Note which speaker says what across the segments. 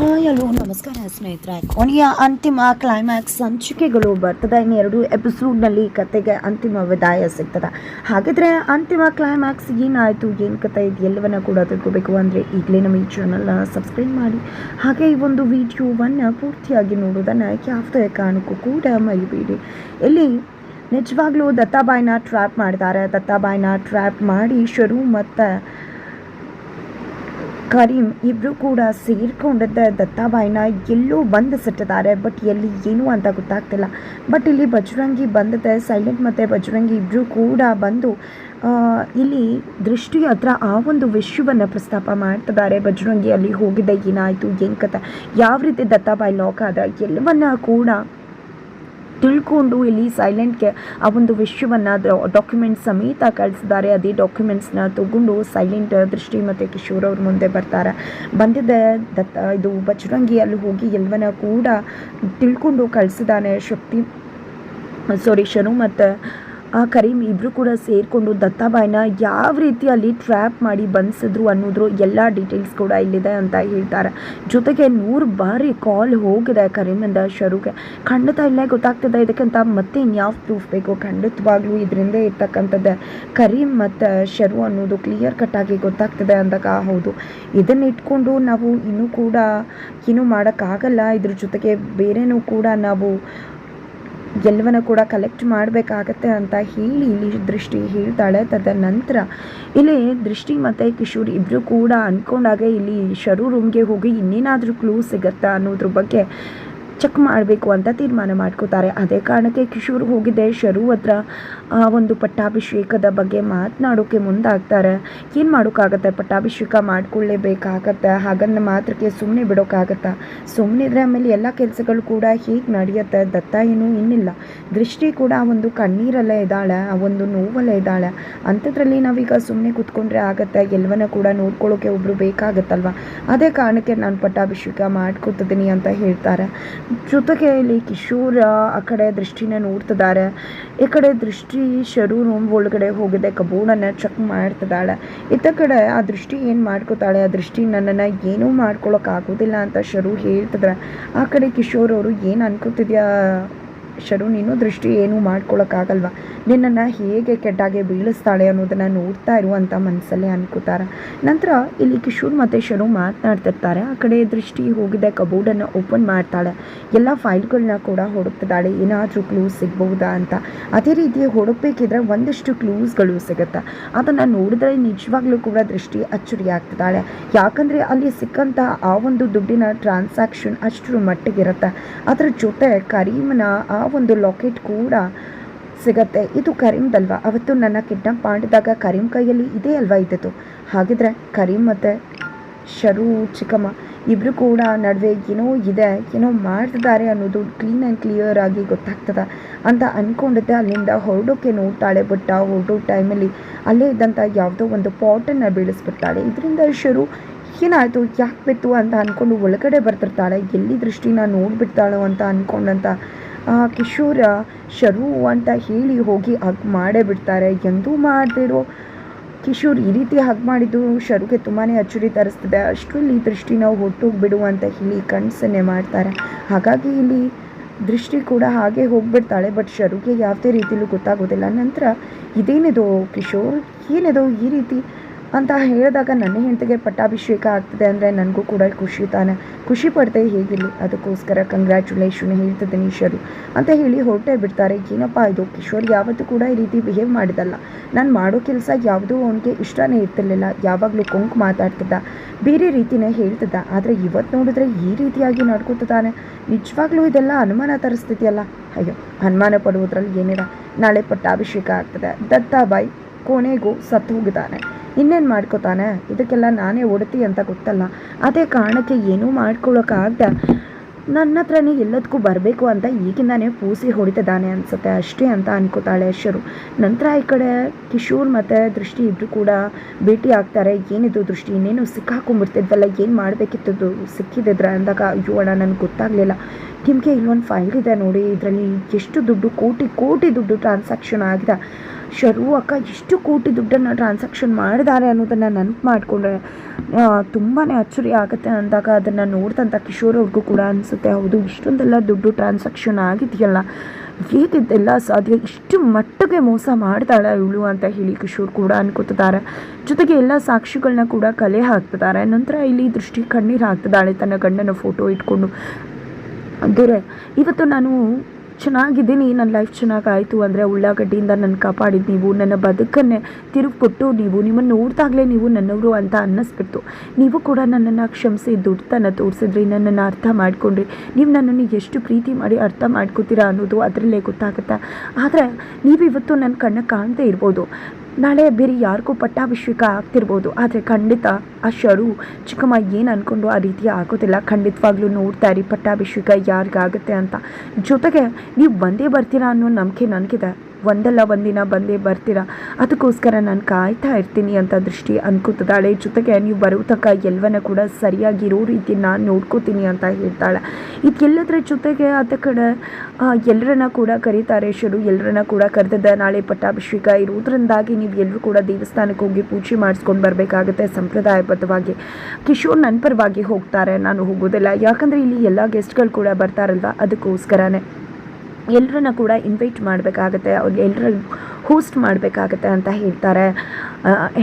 Speaker 1: Hi, hello, ನಮಸ್ಕಾರ, ಸ್ನೇಹಿತರೆ. ಕೊನೆಯ ಅಂತಿಮ ಕ್ಲೈಮ್ಯಾಕ್ಸ್ ಸಂಚಿಕೆಗಳು ಬರ್ತದೆ. ಇನ್ನೆರಡು ಎಪಿಸೋಡ್ನಲ್ಲಿ ಕತೆಗೆ ಅಂತಿಮ ವಿದಾಯ ಸಿಗ್ತದೆ. ಹಾಗಿದ್ರೆ ಅಂತಿಮ ಕ್ಲೈಮ್ಯಾಕ್ಸ್ ಏನಾಯಿತು? ಏನು ಕತೆ ಇದು? ಎಲ್ಲವನ್ನ ಕೂಡ ತಿಳ್ಕೊಬೇಕು. ಅಂದರೆ ಈಗಲೇ ನಮ್ಮ ಈ ಚಾನಲ್ನ ಸಬ್ಸ್ಕ್ರೈಬ್ ಮಾಡಿ. ಹಾಗೆ ಈ ಒಂದು ವಿಡಿಯೋವನ್ನು ಪೂರ್ತಿಯಾಗಿ ನೋಡೋದನ್ನು ಯಾವುದೇ ಕಾರಣಕ್ಕೂ ಕೂಡ ಮರಿಬೇಡಿ. ಇಲ್ಲಿ ನಿಜವಾಗ್ಲೂ ದತ್ತಾಬಾಯಿನ ಟ್ರ್ಯಾಪ್ ಮಾಡ್ತಾರೆ ದತ್ತಾಬಾಯಿನ ಟ್ರ್ಯಾಪ್ ಮಾಡಿ ಶುರು ಮತ್ತು ಕರೀಂ ಇಬ್ಬರು ಕೂಡ ಸೇರ್ಕೊಂಡಿದ್ದ ದತ್ತಾಬಾಯಿನ ಎಲ್ಲೂ ಬಂದು ಸಿಟ್ಟಿದ್ದಾರೆ. ಬಟ್ ಎಲ್ಲಿ ಏನು ಅಂತ ಗೊತ್ತಾಗ್ತಿಲ್ಲ. ಬಟ್ ಇಲ್ಲಿ ಬಜರಂಗಿ ಬಂದಿದೆ. ಸೈಲೆಂಟ್ ಮತ್ತು ಬಜರಂಗಿ ಇಬ್ಬರು ಕೂಡ ಬಂದು ಇಲ್ಲಿ ದೃಷ್ಟಿ ಹತ್ರ ಆ ಒಂದು ವಿಷಯವನ್ನು ಪ್ರಸ್ತಾಪ ಮಾಡ್ತಿದ್ದಾರೆ. ಬಜರಂಗಿ ಅಲ್ಲಿ ಹೋಗಿದ್ದೆ ಏನಾಯಿತು, ಏನು ಕತೆ, ಯಾವ ರೀತಿ ದತ್ತಾಬಾಯಿ ಲಾಕ್ ಆದ, ಎಲ್ಲವನ್ನ ಕೂಡ ತಿಳ್ಕೊಂಡು ಇಲ್ಲಿ ಸೈಲೆಂಟ್ಗೆ ಆ ಒಂದು ವಿಷಯವನ್ನು ಡಾಕ್ಯುಮೆಂಟ್ಸ್ ಸಮೇತ ಕಳಿಸಿದ್ದಾರೆ. ಅದೇ ಡಾಕ್ಯುಮೆಂಟ್ಸ್ನ ತಗೊಂಡು ಸೈಲೆಂಟ್ ದೃಷ್ಟಿ ಮತ್ತು ಕಿಶೋರ್ ಅವ್ರ ಮುಂದೆ ಬರ್ತಾರೆ. ಬಂದಿದ್ದ ದತ್ತ, ಇದು ಬಜರಂಗಿ ಅಲ್ಲಿ ಹೋಗಿ ಎಲ್ಲವನ್ನ ಕೂಡ ತಿಳ್ಕೊಂಡು ಕಳಿಸಿದ್ದಾನೆ ಶಕ್ತಿ. ಸಾರಿ ಶನು ಮತ್ತು ಆ ಕರೀಮ್ ಇಬ್ಬರು ಕೂಡ ಸೇರಿಕೊಂಡು ದತ್ತಾಬಾಯಿನ ಯಾವ ರೀತಿ ಅಲ್ಲಿ ಟ್ರ್ಯಾಪ್ ಮಾಡಿ ಬಂಧಿಸಿದ್ರು ಅನ್ನೋದ್ರ ಎಲ್ಲ ಡೀಟೇಲ್ಸ್ ಕೂಡ ಇಲ್ಲಿದೆ ಅಂತ ಹೇಳ್ತಾರೆ. ಜೊತೆಗೆ ನೂರು ಬಾರಿ ಕಾಲ್ ಹೋಗಿದೆ ಕರೀಮಿಂದ ಶರುಗೆ. ಖಂಡಿತ ಇಲ್ಲೇ ಗೊತ್ತಾಗ್ತದೆ ಇದಕ್ಕಿಂತ ಮತ್ತೆ ಇನ್ಯಾವ ಪ್ರೂಫ್ ಬೇಕು? ಖಂಡಿತವಾಗ್ಲೂ ಇದರಿಂದ ಇರ್ತಕ್ಕಂಥದ್ದು ಕರೀಮ್ ಮತ್ತು ಶರು ಅನ್ನೋದು ಕ್ಲಿಯರ್ ಕಟ್ಟಾಗಿ ಗೊತ್ತಾಗ್ತದೆ ಅಂದಾಗ ಹೌದು. ಇದನ್ನ ಇಟ್ಕೊಂಡು ನಾವು ಇನ್ನೂ ಕೂಡ ಏನೂ ಮಾಡೋಕ್ಕಾಗಲ್ಲ. ಇದ್ರ ಜೊತೆಗೆ ಬೇರೆನೂ ಕೂಡ ನಾವು ಎಲ್ಲವನ್ನ ಕೂಡ ಕಲೆಕ್ಟ್ ಮಾಡಬೇಕಾಗತ್ತೆ ಅಂತ ಹೇಳಿ ಇಲ್ಲಿ ದೃಷ್ಟಿ ಹೇಳ್ತಾಳೆ. ತದನಂತರ ಇಲ್ಲಿ ದೃಷ್ಟಿ ಮತ್ತು ಕಿಶೋರ್ ಇಬ್ಬರು ಕೂಡ ಅಂದ್ಕೊಂಡಾಗ ಇಲ್ಲಿ ಶರು ರೂಮ್ಗೆ ಹೋಗಿ ಇನ್ನೇನಾದರೂ ಕ್ಲೂ ಸಿಗತ್ತಾ ಅನ್ನೋದ್ರ ಬಗ್ಗೆ ಚೆಕ್ ಮಾಡಬೇಕು ಅಂತ ತೀರ್ಮಾನ ಮಾಡ್ಕೋತಾರೆ. ಅದೇ ಕಾರಣಕ್ಕೆ ಕಿಶೋರ್ ಹೋಗಿದ್ದೆ ಶರು ಹತ್ರ. ಆ ಒಂದು ಪಟ್ಟಾಭಿಷೇಕದ ಬಗ್ಗೆ ಮಾತನಾಡೋಕ್ಕೆ ಮುಂದಾಗ್ತಾರೆ. ಏನು ಮಾಡೋಕ್ಕಾಗತ್ತೆ? ಪಟ್ಟಾಭಿಷೇಕ ಮಾಡ್ಕೊಳ್ಳೇಬೇಕಾಗತ್ತೆ. ಹಾಗನ್ನ ಮಾತ್ರಕ್ಕೆ ಸುಮ್ಮನೆ ಬಿಡೋಕ್ಕಾಗತ್ತಾ? ಸುಮ್ಮನಿದ್ರೆ ಆಮೇಲೆ ಎಲ್ಲ ಕೆಲಸಗಳು ಕೂಡ ಹೀಗೆ ನಡೆಯುತ್ತೆ? ದತ್ತ ಏನೂ ಇನ್ನಿಲ್ಲ. ದೃಷ್ಟಿ ಕೂಡ ಒಂದು ಕಣ್ಣೀರಲ್ಲೇ ಇದ್ದಾಳೆ. ಆ ಒಂದು ನೋವಲ್ಲೇ ಇದ್ದಾಳೆ. ಅಂಥದ್ರಲ್ಲಿ ನಾವೀಗ ಸುಮ್ಮನೆ ಕೂತ್ಕೊಂಡ್ರೆ ಆಗತ್ತೆ. ಎಲ್ಲವನ್ನ ಕೂಡ ನೋಡ್ಕೊಳ್ಳೋಕೆ ಒಬ್ಬರು ಬೇಕಾಗತ್ತಲ್ವ? ಅದೇ ಕಾರಣಕ್ಕೆ ನಾನು ಪಟ್ಟಾಭಿಷೇಕ ಮಾಡ್ಕೊತಿದ್ದೀನಿ ಅಂತ ಹೇಳ್ತಾರೆ. ಜೊತೆಗೆ ಇಲ್ಲಿ ಕಿಶೋರ್ ಆ ಕಡೆ ದೃಷ್ಟಿನ ನೋಡ್ತಿದ್ದಾರೆ ಈ ಕಡೆ ದೃಷ್ಟಿ ಶರು ರೂಮ್ ಒಳಗಡೆ ಹೋಗಿದೆ, ಕಬೋರ್ಡನ್ನು ಚೆಕ್ ಮಾಡ್ತಿದ್ದಾಳೆ ಇತ್ತ ಕಡೆ ಆ ದೃಷ್ಟಿ ಏನು ಮಾಡ್ಕೋತಾಳೆ? ಆ ದೃಷ್ಟಿ ನನ್ನನ್ನು ಏನೂ ಮಾಡ್ಕೊಳಕ್ಕಾಗೋದಿಲ್ಲ ಅಂತ ಶರು ಹೇಳ್ತಿದ್ರೆ. ಆ ಕಡೆ ಕಿಶೋರ್ ಅವರು ಏನು ಅನ್ಕೋತಿದ್ಯಾ? ಶರು ನೀನು ದೃಷ್ಟಿ ಏನೂ ಮಾಡ್ಕೊಳಕ್ಕಾಗಲ್ವ? ನಿನ್ನನ್ನು ಹೇಗೆ ಕೆಟ್ಟಾಗೆ ಬೀಳಿಸ್ತಾಳೆ ಅನ್ನೋದನ್ನು ನೋಡ್ತಾ ಇರುವಂಥ ಮನಸ್ಸಲ್ಲೇ ಅನ್ಕೋತಾರೆ. ನಂತರ ಇಲ್ಲಿ ಕಿಶೋರ್ ಮತ್ತು ಶರು ಮಾತನಾಡ್ತಿರ್ತಾರೆ. ಆ ಕಡೆ ದೃಷ್ಟಿ ಹೋಗಿದ್ದ ಕಬೋರ್ಡನ್ನು ಓಪನ್ ಮಾಡ್ತಾಳೆ. ಎಲ್ಲ ಫೈಲ್ಗಳನ್ನ ಕೂಡ ಹುಡುಕ್ತಿದ್ದಾಳೆ. ಏನಾದರೂ ಕ್ಲೂಸ್ ಸಿಗ್ಬಹುದಾ ಅಂತ. ಅದೇ ರೀತಿ ಹುಡುಕ್ಬೇಕಿದ್ರೆ ಒಂದಿಷ್ಟು ಕ್ಲೂಸ್ಗಳು ಸಿಗುತ್ತೆ. ಅದನ್ನು ನೋಡಿದ್ರೆ ನಿಜವಾಗ್ಲೂ ಕೂಡ ದೃಷ್ಟಿ ಅಚ್ಚರಿ ಆಗ್ತಿದ್ದಾಳೆ ಯಾಕಂದರೆ ಅಲ್ಲಿ ಸಿಕ್ಕಂಥ ಆ ಒಂದು ದುಡ್ಡಿನ ಟ್ರಾನ್ಸಾಕ್ಷನ್ ಅಷ್ಟರ ಮಟ್ಟಿಗಿರುತ್ತೆ. ಅದರ ಜೊತೆ ಕರೀಮನ ಆ ಒಂದು ಲಾಕೆಟ್ ಕೂಡ ಸಿಗತ್ತೆ. ಇದು ಕರೀಮ್ದಲ್ವಾ ಅವತ್ತು ನನ್ನ ಕಿಡ್ನಾಪ್ ಮಾಡಿದಾಗ ಕರೀಮ್ ಕೈಯಲ್ಲಿ ಇದೇ ಅಲ್ವಾ ಇದ್ದಿತ್ತು ಹಾಗಿದ್ರೆ ಕರೀಮ್ ಮತ್ತು ಶರು, ಚಿಕ್ಕಮ್ಮ ಇಬ್ಬರು ಕೂಡ ನಡುವೆ ಏನೋ ಇದೆ, ಏನೋ ಮಾಡ್ತಿದ್ದಾರೆ ಅನ್ನೋದು ಕ್ಲೀನ್ ಆ್ಯಂಡ್ ಕ್ಲಿಯರ್ ಆಗಿ ಗೊತ್ತಾಗ್ತದೆ ಅಂತ ಅಂದ್ಕೊಂಡಿದ್ದೆ ಅಲ್ಲಿಂದ ಹೊರಡೋಕೆ ನೋಡ್ತಾಳೆ ಬಟ್ ಆ ಹೊರಡೋ ಟೈಮಲ್ಲಿ ಅಲ್ಲೇ ಇದ್ದಂಥ ಯಾವುದೋ ಒಂದು ಪಾಟನ್ನು ಬೀಳಿಸ್ಬಿಡ್ತಾಳೆ. ಇದರಿಂದ ಶರು, ಏನಾಯಿತು? ಯಾಕೆ ಬಿತ್ತು? ಅಂತ ಅಂದ್ಕೊಂಡು ಒಳಗಡೆ ಬರ್ತಿರ್ತಾಳೆ. ಎಲ್ಲಿ ದೃಷ್ಟಿನ ನೋಡಿಬಿಡ್ತಾಳೋ ಅಂತ ಅಂದ್ಕೊಂಡಂತ ಕಿಶೋರ ಶರು ಅಂತ ಹೇಳಿ ಹೋಗಿ ಹಗ್ ಮಾಡೇ ಬಿಡ್ತಾರೆ. ಎಂದೂ ಮಾಡದಿರೋ ಕಿಶೋರ್ ಈ ರೀತಿ ಹಗ್ ಮಾಡಿದ್ದು ಶರುಗೆ ತುಂಬಾ ಅಚ್ಚುರಿ ತರಿಸ್ತದೆ. ಅಷ್ಟರಲ್ಲಿ ದೃಷ್ಟಿ ನಾವು ಹೊಟ್ಟೋಗ್ಬಿಡು ಅಂತ ಹೇಳಿ ಕಣ್ಸನ್ನೇ ಮಾಡ್ತಾರೆ. ಹಾಗಾಗಿ ಇಲ್ಲಿ ದೃಷ್ಟಿ ಕೂಡ ಹಾಗೆ ಹೋಗ್ಬಿಡ್ತಾಳೆ ಬಟ್ ಶರುಗೆ ಯಾವುದೇ ರೀತಿಯಲ್ಲೂ ಗೊತ್ತಾಗೋದಿಲ್ಲ. ನಂತರ ಇದೇನಿದು ಕಿಶೋರ್? ಏನಿದು ಈ ರೀತಿ ಅಂತ ಹೇಳಿದಾಗ ನನ್ನ ಹೆಂಡತಿಗೆ ಪಟ್ಟಾಭಿಷೇಕ ಆಗ್ತದೆ ಅಂದರೆ ನನಗೂ ಕೂಡ ಖುಷಿ ತಾನೆ. ಖುಷಿ ಪಡ್ತೇ ಹೇಗಿರಲಿ? ಅದಕ್ಕೋಸ್ಕರ ಕಂಗ್ರ್ಯಾಚುಲೇಷನ್ ಹೇಳ್ತಿದ್ದೀನಿ ಶರು ಅಂತ ಹೇಳಿ ಹೊರಟೇ ಬಿಡ್ತಾರೆ. ಏನಪ್ಪ ಇದು? ಕಿಶೋರ್ ಯಾವತ್ತೂ ಕೂಡ ಈ ರೀತಿ ಬಿಹೇವ್ ಮಾಡಿದಲ್ಲ. ನಾನು ಮಾಡೋ ಕೆಲಸ ಯಾವುದೂ ಅವನಿಗೆ ಇಷ್ಟನೇ ಇರ್ತಿರ್ಲಿಲ್ಲ. ಯಾವಾಗಲೂ ಕೊಂಕು ಮಾತಾಡ್ತಿದ್ದ. ಬೇರೆ ರೀತಿನೇ ಹೇಳ್ತಿದ್ದ. ಆದರೆ ಇವತ್ತು ನೋಡಿದ್ರೆ ಈ ರೀತಿಯಾಗಿ ನಡ್ಕೊತಿದ್ದಾನೆ ನಿಜವಾಗ್ಲೂ ಇದೆಲ್ಲ ಅನುಮಾನ ತರಿಸ್ತಿದೆಯಲ್ಲ? ಅಯ್ಯೋ, ಅನುಮಾನ ಪಡುವುದ್ರಲ್ಲಿ ಏನಿಲ್ಲ ನಾಳೆ ಪಟ್ಟಾಭಿಷೇಕ ಆಗ್ತದೆ. ದತ್ತಾಬಾಯಿ ಕೊನೆಗೂ ಸತ್ತು ಹೋಗಿದ್ದಾನೆ. ಇನ್ನೇನು ಮಾಡ್ಕೋತಾನೆ? ಇದಕ್ಕೆಲ್ಲ ನಾನೇ ಒಡತಿ ಅಂತ ಗೊತ್ತಲ್ಲ. ಅದೇ ಕಾರಣಕ್ಕೆ ಏನೂ ಮಾಡ್ಕೊಳ್ಳೋಕ್ಕಾಗ್ದ ನನ್ನ ಹತ್ರನೇ ಎಲ್ಲದಕ್ಕೂ ಬರಬೇಕು ಅಂತ ಈಗಿಂದಾನೇ ಪೂಸಿ ಹೊಡಿತಿದ್ದಾನೆ ಅನ್ಸುತ್ತೆ. ಅಷ್ಟೇ ಅಂತ ಅನ್ಕೋತಾಳೆ ಶರು ನಂತರ ಈ ಕಡೆ ಕಿಶೋರ್ ಮತ್ತು ದೃಷ್ಟಿ ಇಬ್ಬರು ಕೂಡ ಭೇಟಿ ಆಗ್ತಾರೆ. ಏನಿದು ದೃಷ್ಟಿ? ಇನ್ನೇನು ಸಿಕ್ಕಾಕೊಂಡ್ಬಿಡ್ತಿದ್ವಲ್ಲ? ಏನು ಮಾಡಬೇಕಿತ್ತು ಸಿಕ್ಕಿದಿದ್ರ ಅಂದಾಗ, ಅಯ್ಯೋ ಅಣ್ಣ, ನನಗೆ ಗೊತ್ತಾಗಲಿಲ್ಲ. ನಿಮಗೆ ಇಲ್ಲೊಂದು ಫೈಲ್ ಇದೆ ನೋಡಿ. ಇದರಲ್ಲಿ ಎಷ್ಟು ದುಡ್ಡು? ಕೋಟಿ ಕೋಟಿ ದುಡ್ಡು ಟ್ರಾನ್ಸಾಕ್ಷನ್ ಆಗಿದೆ. ಶರು ಅಕ್ಕ ಎಷ್ಟು ಕೋಟಿ ದುಡ್ಡನ್ನು ಟ್ರಾನ್ಸಾಕ್ಷನ್ ಮಾಡಿದ್ದಾರೆ ಅನ್ನೋದನ್ನು ನೆನಪು ಮಾಡಿಕೊಂಡ್ರೆ ತುಂಬಾ ಅಚ್ಚರಿ ಆಗುತ್ತೆ ಅಂದಾಗ ಅದನ್ನು ನೋಡಿದಂಥ ಕಿಶೋರ್ ಅವ್ರಿಗೂ ಕೂಡ ಅನಿಸುತ್ತೆ. ಹೌದು, ಇಷ್ಟೊಂದೆಲ್ಲ ದುಡ್ಡು ಟ್ರಾನ್ಸಾಕ್ಷನ್ ಆಗಿದೆಯಲ್ಲ ಹೇಗಿದ್ದೆಲ್ಲ ಸಾಧ್ಯ? ಇಷ್ಟು ಮಟ್ಟಿಗೆ ಮೋಸ ಮಾಡ್ತಾಳೆ ಇವಳು ಅಂತ ಹೇಳಿ ಕಿಶೋರ್ ಕೂಡ ಅನ್ಕೋತಿದ್ದಾರೆ. ಜೊತೆಗೆ ಎಲ್ಲ ಸಾಕ್ಷಿಗಳನ್ನ ಕೂಡ ಕಲೆ ಹಾಕ್ತಿದ್ದಾರೆ. ನಂತರ ಇಲ್ಲಿ ದೃಷ್ಟಿ ಕಣ್ಣೀರು ಹಾಕ್ತಿದ್ದಾಳೆ ತನ್ನ ಗಂಡನ ಫೋಟೋ ಇಟ್ಕೊಂಡು. ಅಂದರೆ, ಇವತ್ತು ನಾನು ಚೆನ್ನಾಗಿದ್ದೀನಿ, ನನ್ನ ಲೈಫ್ ಚೆನ್ನಾಗಾಯಿತು ಅಂದರೆ ಉಳ್ಳಾಗಡ್ಡಿಯಿಂದ ನನ್ನ ಕಾಪಾಡಿದ ನೀವು, ನನ್ನ ಬದುಕನ್ನೇ ತಿರುಗಿ ಕೊಟ್ಟು ನೀವು, ನಿಮ್ಮನ್ನು ನೋಡಿದಾಗಲೇ ನೀವು ನನ್ನವರು ಅಂತ ಅನ್ನಿಸ್ಬಿಡ್ತು. ನೀವು ಕೂಡ ನನ್ನನ್ನು ಕ್ಷಮಿಸಿ ದುಡ್ತನ ತೋರಿಸಿದ್ರಿ, ನನ್ನನ್ನು ಅರ್ಥ ಮಾಡ್ಕೊಂಡ್ರಿ. ನೀವು ನನ್ನನ್ನು ಎಷ್ಟು ಪ್ರೀತಿ ಮಾಡಿ ಅರ್ಥ ಮಾಡ್ಕೋತೀರಾ ಅನ್ನೋದು ಅದರಲ್ಲೇ ಗೊತ್ತಾಗುತ್ತೆ. ಆದರೆ ನೀವು ಇವತ್ತು ನನ್ನ ಕಣ್ಣ ಕಾಣದೇ ಇರ್ಬೋದು. ನಾಳೆ ಬೇರೆ ಯಾರಿಗೂ ಪಟ್ಟಾಭಿಷೇಕ ಆಗ್ತಿರ್ಬೋದು. ಆದರೆ ಖಂಡಿತ ಆ ಶರು ಚಿಕ್ಕಮ್ಮ ಏನು ಅಂದ್ಕೊಂಡು ಆ ರೀತಿ ಆಗೋದಿಲ್ಲ. ಖಂಡಿತವಾಗ್ಲೂ ನೋಡ್ತಾ ಇರಿ ಪಟ್ಟಾಭಿಷೇಕ ಯಾರಿಗಾಗುತ್ತೆ ಅಂತ. ಜೊತೆಗೆ ನೀವು ಬಂದೇ ಬರ್ತೀರಾ ಅನ್ನೋ ನಂಬಿಕೆ ನನಗಿದೆ. ಒಂದಲ್ಲ ಒಂದಿನ ಬಂದೇ ಬರ್ತೀರಾ? ಅದಕ್ಕೋಸ್ಕರ ನಾನು ಕಾಯ್ತಾ ಇರ್ತೀನಿ ಅಂತ ದೃಷ್ಟಿ ಅಂದ್ಕೋತಿದ್ದಾಳೆ ಜೊತೆಗೆ ನೀವು ಬರೋ ತನಕ ಎಲ್ಲವನ್ನ ಕೂಡ ಸರಿಯಾಗಿರೋ ರೀತಿ ನಾನು ನೋಡ್ಕೋತೀನಿ ಅಂತ ಹೇಳ್ತಾಳೆ. ಇದೆಲ್ಲದರ ಜೊತೆಗೆ ಆತ ಕಡೆ ಎಲ್ಲರನ್ನ ಕೂಡ ಕರೀತಾರೆ ಶರು. ಎಲ್ಲರನ್ನ ಕೂಡ ಕರೆದಿದ್ದ ನಾಳೆ ಪಟ್ಟಾಭಿಷೇಕ ಇರೋದ್ರಿಂದಾಗಿ ನೀವು ಎಲ್ಲರೂ ಕೂಡ ದೇವಸ್ಥಾನಕ್ಕೆ ಹೋಗಿ ಪೂಜೆ ಮಾಡಿಸ್ಕೊಂಡು ಬರಬೇಕಾಗುತ್ತೆ ಸಂಪ್ರದಾಯಬದ್ಧವಾಗಿ. ಕಿಶೋರ್ ನನ್ನ ಪರವಾಗಿ ಹೋಗ್ತಾರೆ. ನಾನು ಹೋಗೋದಿಲ್ಲ. ಯಾಕಂದರೆ ಇಲ್ಲಿ ಎಲ್ಲ ಗೆಸ್ಟ್ಗಳು ಕೂಡ ಬರ್ತಾರಲ್ವ? ಅದಕ್ಕೋಸ್ಕರನೇ. ಎಲ್ಲರನ್ನ ಕೂಡ ಇನ್ವೈಟ್ ಮಾಡಬೇಕಾಗತ್ತೆ, ಅವ್ರಿಗೆ ಎಲ್ಲರ ಹೋಸ್ಟ್ ಮಾಡಬೇಕಾಗತ್ತೆ ಅಂತ ಹೇಳ್ತಾರೆ.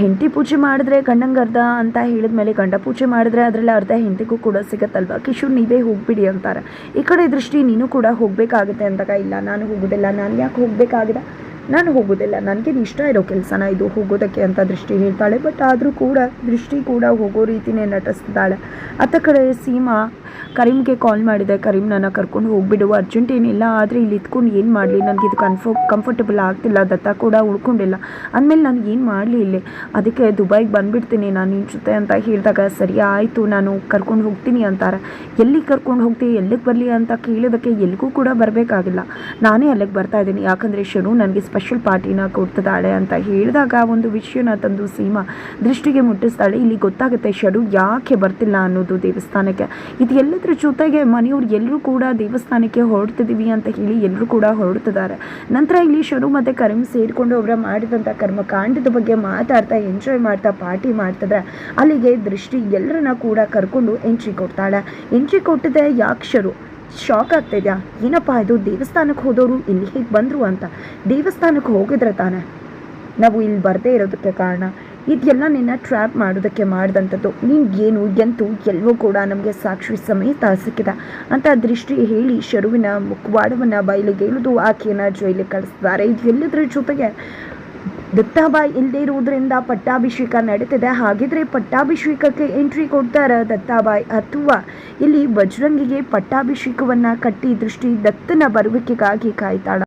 Speaker 1: ಹೆಂಡತಿ ಪೂಜೆ ಮಾಡಿದ್ರೆ ಗಂಡಂಗೆ ಅರ್ಧ ಅಂತ ಹೇಳಿದ ಮೇಲೆ ಗಂಡ ಪೂಜೆ ಮಾಡಿದ್ರೆ ಅದರಲ್ಲಿ ಅರ್ಧ ಹೆಂಡತಿಗೂ ಕೂಡ ಸಿಗತ್ತಲ್ವ? ಕಿಶೋರ್, ನೀವೇ ಹೋಗ್ಬಿಡಿ ಅಂತಾರೆ. ಈ ಕಡೆ ದೃಷ್ಟಿ ನೀನು ಕೂಡ ಹೋಗಬೇಕಾಗತ್ತೆ ಅಂದಾಗ ಇಲ್ಲ, ನಾನು ಹೋಗೋದಿಲ್ಲ, ನಾನು ಯಾಕೆ ಹೋಗಬೇಕಾಗಿದೆ ನಾನು ಹೋಗೋದಿಲ್ಲ. ನನಗೆ ಇಷ್ಟ ಇರೋ ಕೆಲಸನ ಇದು ಹೋಗೋದಕ್ಕೆ ಅಂತ ದೃಷ್ಟಿ ಹೇಳ್ತಾಳೆ. ಬಟ್ ಆದರೂ ಕೂಡ ದೃಷ್ಟಿ ಕೂಡ ಹೋಗೋ ರೀತಿನೇ ನಟಿಸ್ತಿದ್ದಾಳೆ ಅತ್ತ ಕಡೆ ಸೀಮಾ ಕರೀಮ್ಗೆ ಕಾಲ್ ಮಾಡಿದೆ. ಕರೀಮ್ ನನ್ನ ಕರ್ಕೊಂಡು ಹೋಗ್ಬಿಡು. ಅರ್ಜೆಂಟ್ ಏನಿಲ್ಲ. ಆದರೆ ಇಲ್ಲಿ ಇದ್ಕೊಂಡು ಏನು ಮಾಡಲಿ? ನನಗೆ ಇದು ಕನ್ಫೋ ಕಂಫರ್ಟಬಲ್ ಆಗ್ತಿಲ್ಲ. ದತ್ತ ಕೂಡ ಉಳ್ಕೊಂಡಿಲ್ಲ. ಅಂದಮೇಲೆ ನಾನು ಏನು ಮಾಡಲಿ ಇಲ್ಲಿ? ಅದಕ್ಕೆ ದುಬೈಗೆ ಬಂದುಬಿಡ್ತೀನಿ ನಾನು ನಿನ್ನ ಜೊತೆ ಅಂತ ಹೇಳಿದಾಗ, ಸರಿ, ಆಯಿತು. ನಾನು ಕರ್ಕೊಂಡು ಹೋಗ್ತೀನಿ ಅಂತಾರೆ. ಎಲ್ಲಿಗೆ ಕರ್ಕೊಂಡು ಹೋಗ್ತೀನಿ ಎಲ್ಲಿಗೆ ಬರಲಿ? ಅಂತ ಕೇಳೋದಕ್ಕೆ ಎಲ್ಲಿಗೂ ಕೂಡ ಬರಬೇಕಾಗಿಲ್ಲ. ನಾನೇ ಅಲ್ಲಿಗೆ ಬರ್ತಾ ಇದ್ದೀನಿ. ಯಾಕಂದರೆ ಶರು ನನಗೆ ಸ್ಪೆಷಲ್ ಪಾರ್ಟಿನ ಕೊಡ್ತಿದ್ದಾಳೆ ಅಂತ ಹೇಳಿದಾಗ ಒಂದು ವಿಷಯನ ತಂದು ಸೀಮಾ ದೃಷ್ಟಿಗೆ ಮುಟ್ಟಿಸ್ತಾಳೆ. ಇಲ್ಲಿ ಗೊತ್ತಾಗುತ್ತೆ ಶರು ಯಾಕೆ ಬರ್ತಿಲ್ಲ ಅನ್ನೋದು ದೇವಸ್ಥಾನಕ್ಕೆ. ಇದು ಎಲ್ಲದರ ಜೊತೆಗೆ ಮನೆಯವ್ರು ಎಲ್ಲರೂ ಕೂಡ ದೇವಸ್ಥಾನಕ್ಕೆ ಹೊರಡ್ತಿದ್ದೀವಿ ಅಂತ ಹೇಳಿ ಎಲ್ಲರೂ ಕೂಡ ಹೊರಡ್ತಿದ್ದಾರೆ. ನಂತರ ಇಲ್ಲಿ ಶರು ಮತ್ತು ಕರಿಮ್ ಸೇರಿಕೊಂಡು ಅವರ ಮಾಡಿದಂಥ ಕರ್ಮಕಾಂಡದ ಬಗ್ಗೆ ಮಾತಾಡ್ತಾ ಎಂಜಾಯ್ ಮಾಡ್ತಾ ಪಾರ್ಟಿ ಮಾಡ್ತಿದ್ರೆ ಅಲ್ಲಿಗೆ ದೃಷ್ಟಿ ಎಲ್ಲರನ್ನ ಕೂಡ ಕರ್ಕೊಂಡು ಎಂಟ್ರಿ ಕೊಡ್ತಾಳೆ. ಎಂಟ್ರಿ ಕೊಟ್ಟಿದೆ ಯಾಕೆ ಶಾಕ್ ಆಗ್ತಿದ್ಯಾ? ಏನಪ್ಪ ಇದು? ದೇವಸ್ಥಾನಕ್ಕೆ ಹೋದವರು ಇಲ್ಲಿ ಹೇಗೆ ಬಂದರು ಅಂತ. ದೇವಸ್ಥಾನಕ್ಕೆ ಹೋಗಿದ್ರೆ ತಾನೆ. ನಾವು ಇಲ್ಲಿ ಬರದೇ ಇರೋದಕ್ಕೆ ಕಾರಣ. ಇದೆಲ್ಲ ನಿನ್ನ ಟ್ರ್ಯಾಪ್ ಮಾಡೋದಕ್ಕೆ ಮಾಡಿದಂಥದ್ದು. ನೀನು ಏನು ಎಂತೂ ಎಲ್ಲವೂ ಕೂಡ ನಮಗೆ ಸಾಕ್ಷಿ ಸಮೇತ ಸಿಕ್ಕಿದ. ಅಂತ ದೃಷ್ಟಿ ಹೇಳಿ ಶರುವಿನ ಮುಖವಾಡವನ್ನು ಬಯಲಿಗೆ ಇಳಿದು ಆಕೆಯನ್ನು ಜೈಲಿಗೆ ಕಳಿಸ್ತಾರೆ. ಇದು ಎಲ್ಲದರ ಜೊತೆಗೆ ದತ್ತಾಬಾಯಿ ಇಲ್ಲದೆ ಇರುವುದರಿಂದ ಪಟ್ಟಾಭಿಷೇಕ ನಡೀತಿದೆ. ಹಾಗಿದ್ರೆ ಪಟ್ಟಾಭಿಷೇಕಕ್ಕೆ ಎಂಟ್ರಿ ಕೊಡ್ತಾರ ದತ್ತಾಬಾಯಿ ಅಥವಾ ಇಲ್ಲಿ ಬಜರಂಗಿಗೆ ಪಟ್ಟಾಭಿಷೇಕವನ್ನ ಕಟ್ಟಿ ದೃಷ್ಟಿ ದತ್ತನ ಬರುವಿಕೆಗಾಗಿ ಕಾಯ್ತಾಳ.